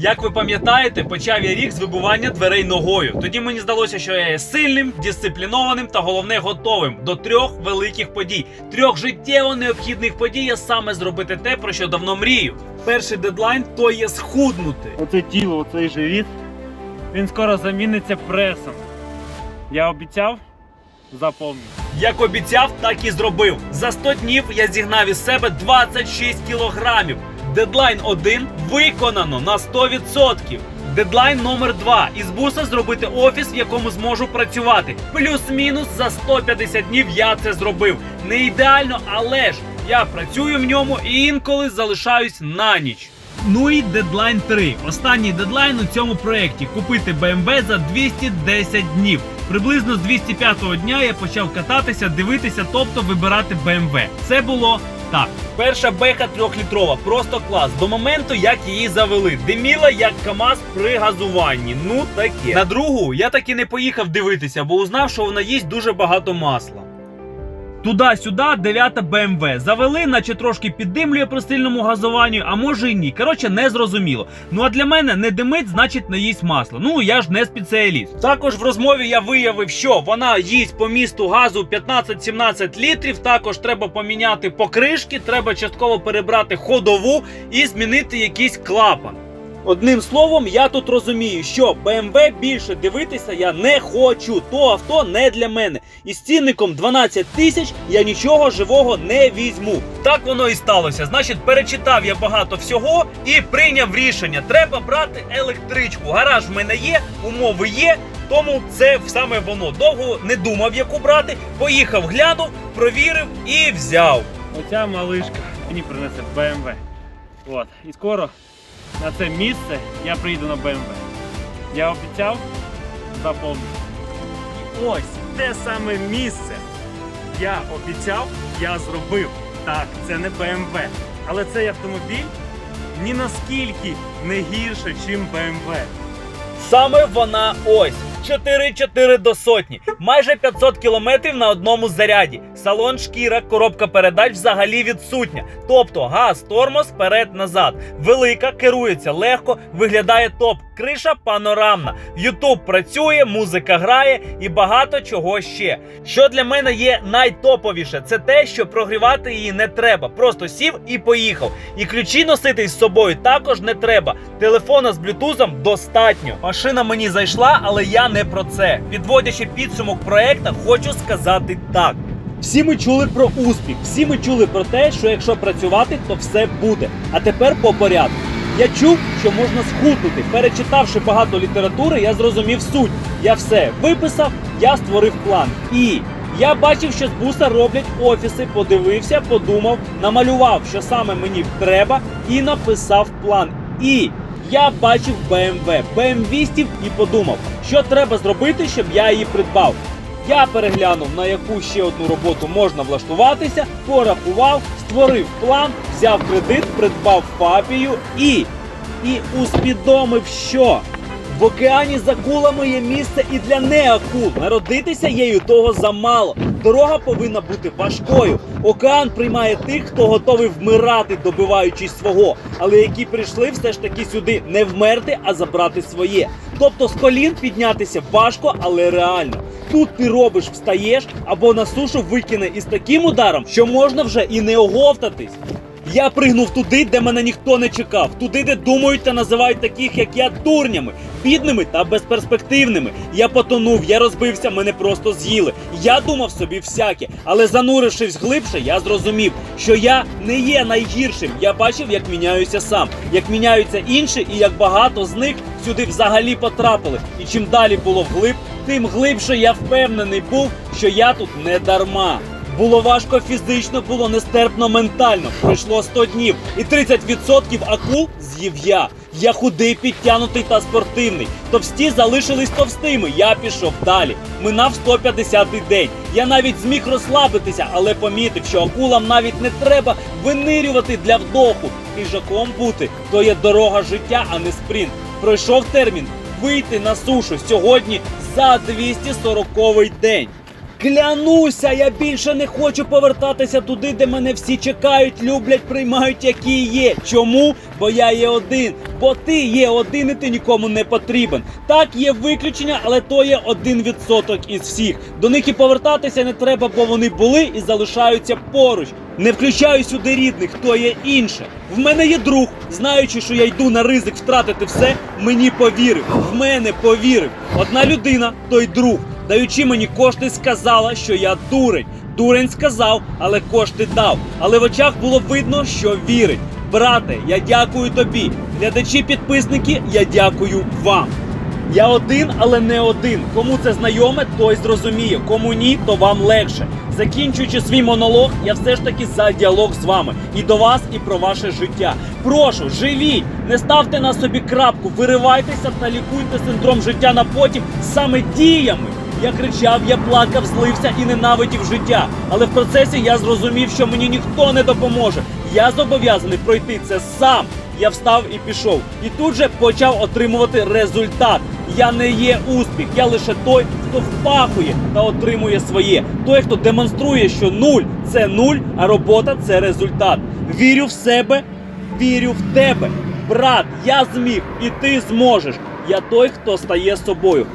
Як ви пам'ятаєте, почав я рік з вибивання дверей ногою. Тоді мені здалося, що я є сильним, дисциплінованим та головне готовим до трьох великих подій, трьох життєво необхідних подій, а саме зробити те, про що давно мрію. Перший дедлайн то є схуднути. Оце тіло, оцей живіт, він скоро заміниться пресом. Я обіцяв, заповню. Як обіцяв, так і зробив. За 100 днів я зігнав із себе 26 кілограмів. Дедлайн 1 виконано на 100%. Дедлайн номер 2 із буса зробити офіс, в якому зможу працювати. Плюс-мінус за 150 днів я це зробив. Не ідеально, але ж я працюю в ньому і інколи залишаюсь на ніч. Ну і дедлайн 3. Останній дедлайн у цьому проєкті купити BMW за 210 днів. Приблизно з 205-го дня я почав кататися, дивитися, тобто вибирати BMW. Це було так. Перша беха трьохлітрова, просто клас. До моменту, як її завели. Диміла як КАМАЗ при газуванні. Ну таке. На другу я таки не поїхав дивитися, бо узнав, що вона їсть дуже багато масла. Туди-сюди, дев'ята БМВ. Завели, наче трошки піддимлює при сильному газуванню, а може і ні. Коротше, не зрозуміло. Ну а для мене не димить, значить не їсть масло. Ну я ж не спеціаліст. Також в розмові я виявив, що вона їсть по місту газу 15-17 літрів. Також треба поміняти покришки, треба частково перебрати ходову і змінити якийсь клапан. Одним словом, я тут розумію, що BMW більше дивитися я не хочу. То авто не для мене. І з цінником 12 тисяч я нічого живого не візьму. Так воно і сталося. Значить, перечитав я багато всього і прийняв рішення. Треба брати електричку. Гараж в мене є, умови є. Тому це саме воно. Довго не думав, яку брати. Поїхав, глянув, провірив і взяв. Оця малишка мені принесе BMW. От. І скоро на це місце я приїду на БМВ. Я обіцяв, заповню. І ось те саме місце. Я обіцяв, я зробив. Так, це не БМВ. Але цей автомобіль ні наскільки не гірше, ніж БМВ. Саме вона ось. 4-4 до сотні, майже 500 кілометрів на одному заряді. Салон шкіра, коробка передач взагалі відсутня. Тобто газ, тормоз вперед-назад. Велика, керується легко, виглядає топ. Криша панорамна. Ютуб працює, музика грає і багато чого ще. Що для мене є найтоповіше, це те, що прогрівати її не треба. Просто сів і поїхав. І ключі носити з собою також не треба. Телефона з блютузом достатньо. Машина мені зайшла, але я не про це. Підводячи підсумок проекта, хочу сказати так. Всі ми чули про успіх, всі ми чули про те, що якщо працювати, то все буде. А тепер по порядку. Я чув, що можна схуднути. Перечитавши багато літератури, я зрозумів суть. Я все виписав, я створив план. І я бачив, що з буса роблять офіси, подивився, подумав, намалював, що саме мені треба, і написав план. І я бачив BMW, BMW і подумав, що треба зробити, щоб я її придбав. Я переглянув, на яку ще одну роботу можна влаштуватися, порахував, створив план, взяв кредит, придбав папію і, і усвідомив, що в океані з акулами є місце і для неакул. Народитися їй того замало. Дорога повинна бути важкою. Океан приймає тих, хто готовий вмирати, добиваючись свого, але які прийшли все ж таки сюди не вмерти, а забрати своє. Тобто з колін піднятися важко, але реально. Тут ти робиш, встаєш або на сушу викине із таким ударом, що можна вже і не оговтатись. Я пригнув туди, де мене ніхто не чекав, туди, де думають та називають таких, як я, турнями, бідними та безперспективними. Я потонув, я розбився, мене просто з'їли. Я думав собі всяке, але занурившись глибше, я зрозумів, що я не є найгіршим. Я бачив, як міняюся сам, як міняються інші, і як багато з них сюди взагалі потрапили. І чим далі було вглиб, тим глибше я впевнений був, що я тут не дарма. Було важко фізично, було нестерпно ментально. Пройшло 100 днів, і 30% акул з'їв я. Я худий, підтянутий та спортивний. Товсті залишились товстими. Я пішов далі. Минав 150-й день. Я навіть зміг розслабитися, але помітив, що акулам навіть не треба винирювати для вдоху. Хижаком бути то є дорога життя, а не спринт. Пройшов термін вийти на сушу сьогодні за 240-й день. Клянуся, я більше не хочу повертатися туди, де мене всі чекають, люблять, приймають, які є. Чому? Бо я є один. Бо ти є один і ти нікому не потрібен. Так, є виключення, але то є один відсоток із всіх. До них і повертатися не треба, бо вони були і залишаються поруч. Не включаю сюди рідних, то є інше. В мене є друг, знаючи, що я йду на ризик втратити все, мені повірив. В мене повірив. Одна людина, той друг, даючи мені кошти, сказала, що я дурень. Дурень сказав, але кошти дав. Але в очах було видно, що вірить. Брате, я дякую тобі. Глядачі, підписники, я дякую вам. Я один, але не один. Кому це знайоме, той зрозуміє. Кому ні, то вам легше. Закінчуючи свій монолог, я все ж таки за діалог з вами і до вас, і про ваше життя. Прошу, живіть, не ставте на собі крапку, виривайтеся та лікуйте синдром життя на потім саме діями. Я кричав, я плакав, злився і ненавидів життя. Але в процесі я зрозумів, що мені ніхто не допоможе. Я зобов'язаний пройти це сам. Я встав і пішов. І тут же почав отримувати результат. Я не є успіх, я лише той, хто впахує та отримує своє. Той, хто демонструє, що нуль це нуль, а робота це результат. Вірю в себе, вірю в тебе. Брат, я зміг, і ти зможеш. Я той, хто стає собою.